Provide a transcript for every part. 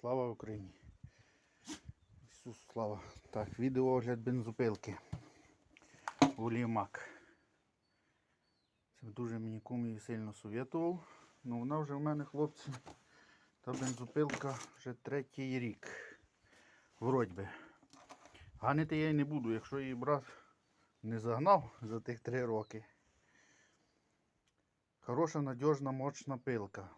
Слава Україні! Ісус слава! Так, відеоогляд бензопилки. Олімак. Це дуже мені кум сильно совєтував. Ну вона вже в мене, хлопці, та бензопилка вже третій рік. Вроді би. Ганити я її не буду, якщо її брат не загнав за тих три роки. Хороша, надіжна, мощна пилка.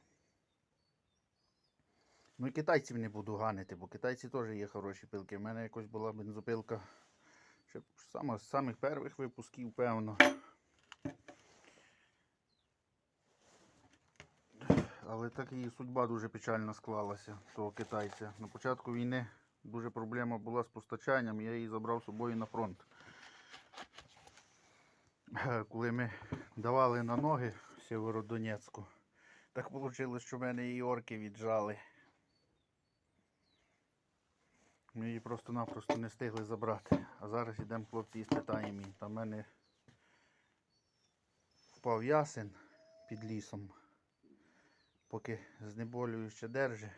Ну і китайців не буду ганити, бо китайці теж є хороші пилки. У мене якось була бензопилка ще саме з самих перших випусків, певно. Але так її судьба дуже печально склалася, того китайця. На початку війни дуже проблема була з постачанням, я її забрав з собою на фронт. Коли ми давали на ноги Сєвєродонецьку, так вийшло, що в мене її орки віджали. Ми її просто-напросто не встигли забрати. А зараз йдемо хлопці і спитаємо її. Там в мене впав ясен під лісом. Поки знеболюю ще держи,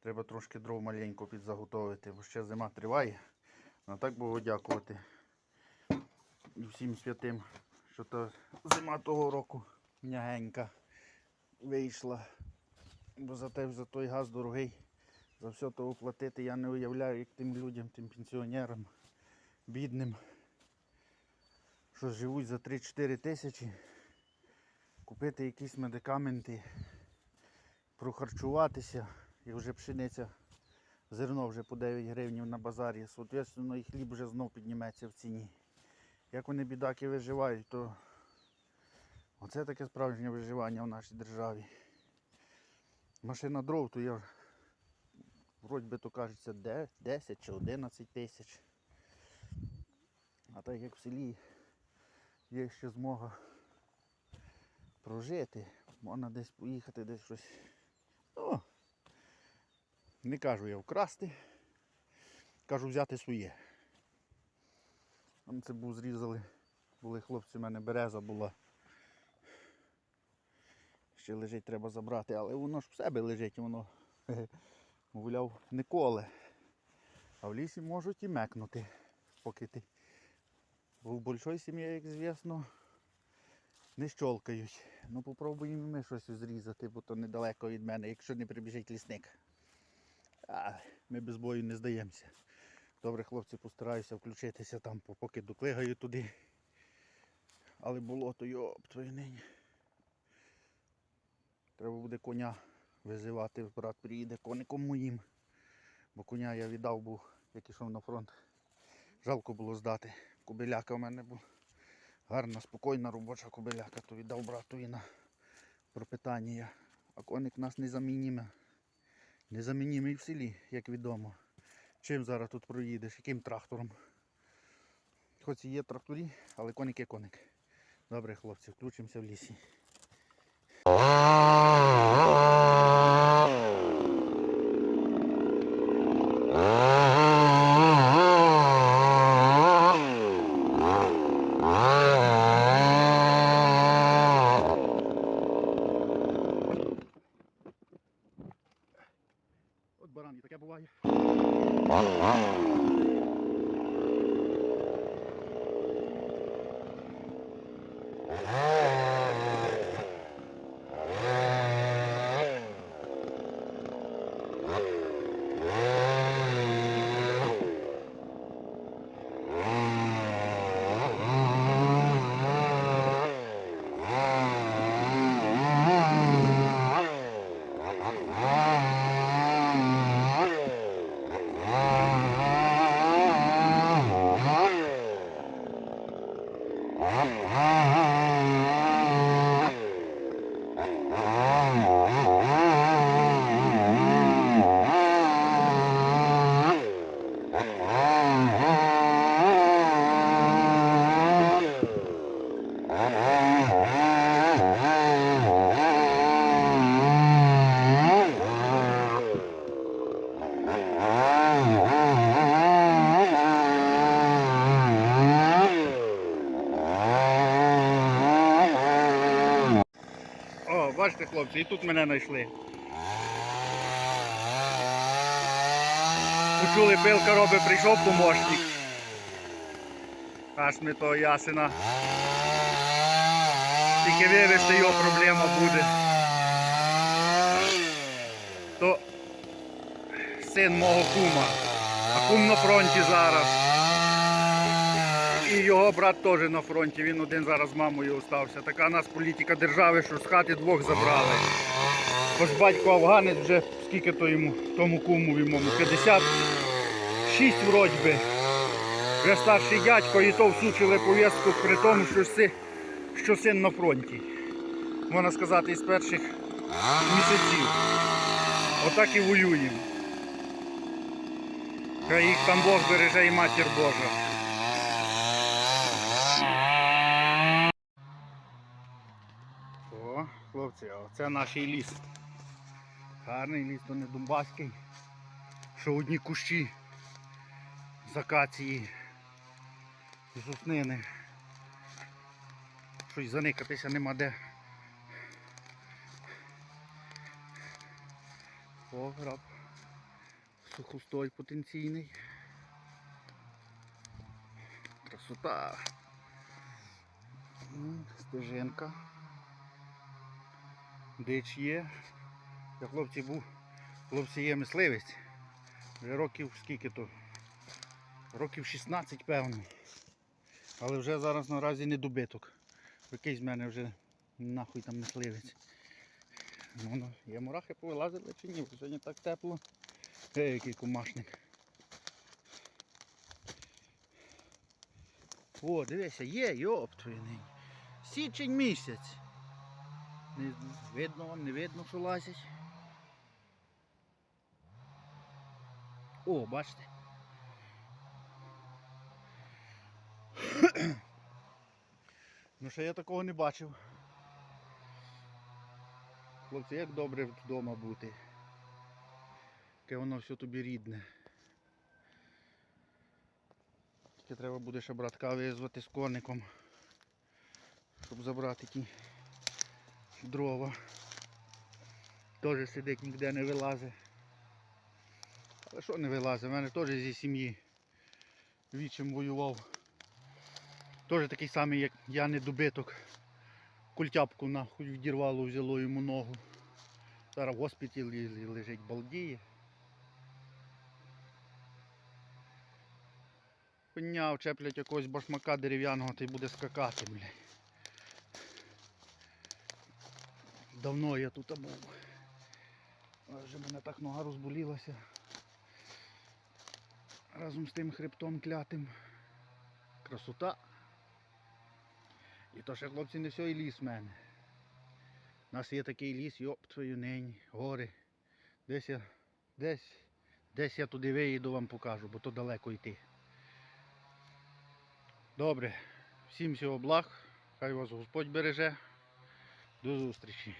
треба трошки дров маленько підзаготовити, бо ще зима триває. А так було дякувати і всім святим, що та зима того року м'ягенька вийшла. Бо за те, за той газ дорогий. За все то оплатити я не уявляю, як тим людям, тим пенсіонерам, бідним, що живуть за 3-4 тисячі, купити якісь медикаменти, прохарчуватися, і вже пшениця, зерно вже по 9 гривень на базарі, соответственно, і хліб вже знов підніметься в ціні. Як вони бідаки виживають, то оце таке справжнє виживання в нашій державі. Машина дров, то я вроді би то кажеться 10 чи 11 тисяч. А так як в селі є ще змога прожити, можна десь поїхати, десь щось. Ну, не кажу я вкрасти, кажу взяти своє. Там це був зрізали, були хлопці, в мене береза була. Ще лежить, треба забрати, але воно ж в себе лежить, воно мовляв, не коле. А в лісі можуть і мекнути, поки ти. Бо в большой сім'ї, як звісно, не щолкають. Ну попробуємо ми щось зрізати, бо то недалеко від мене, якщо не прибіжить лісник. А, ми без бою не здаємося. Добре, хлопці, постараюся включитися там, поки доклигаю туди. Але болото, йоп, твоє нині. Треба буде коня визивати, брат приїде коником моїм. Бо коня я віддав був, як ішов на фронт. Жалко було здати. Кобиляка в мене був. Гарна, спокійна робоча кобиляка, то віддав братові на пропитання. А коник нас незамініме. Незамінімий в селі, як відомо. Чим зараз тут проїдеш, яким трактором. Хоч і є тракторі, але коник є коник. Добре, хлопці, включимося в лісі. От баран і таке буває. О, бачите, хлопці, і тут мене знайшли. Почули, пилка робить, прийшов помощник. Аж ми того ясена. Тільки вивезти його проблема буде. То син мого кума. А кум на фронті зараз. І його брат теж на фронті. Він один зараз з мамою остався. Така у нас політика держави, що з хати двох забрали. Ось батько афганець вже скільки то йому, тому куму йому 56 вроді би. Вже старший дядько і то всучили повістку при тому, що, си, що син на фронті. Можна сказати, із перших місяців. Отак і воюємо. Хай їх там Бог береже і матір Божа. Хлопці, а це наш ліс. Гарний ліс, то не Донбаський. Що одні кущі з акації, з уснини. Щось заникатися нема де. О, граб. Сухостой потенційний. Красота. Стежинка. Дич є. Я хлопці був, хлопці є мисливець. Вже років скільки то? Років 16, певно. Але вже зараз наразі не добиток. Якийсь з мене вже нахуй там мисливець. Ну, ну, є мурахи повилазили чи ні? Сьогодні так тепло. Е, який кумашник. О, дивися, є, йоп нині. Січень місяць. Не видно не видно, що лазять. О, бачите. ну що я такого не бачив. Хлопці, як добре вдома бути. Яке воно все тобі рідне. Тільки треба буде ще братка визвати з коником, щоб забрати ті дрова. Теж сидить, ніде не вилазить. Але що не вилазить? У мене теж зі сім'ї вічим воював. Теж такий самий, як я недобиток. Культяпку нахуй відірвало, взяло йому ногу. Зараз в госпіталі лежить балдіє. Поняв, чеплять якогось башмака дерев'яного та й буде скакати, блядь. Давно я тут був. Вже мене так нога розболілася. Разом з тим хребтом клятим. Красота. І то ще хлопці не все і ліс в мене. У нас є такий ліс, йоп твою нині, гори. Десь я, десь, десь я туди виїду вам покажу, бо то далеко йти. Добре, всім всього благ, хай вас Господь береже. До зустрічі.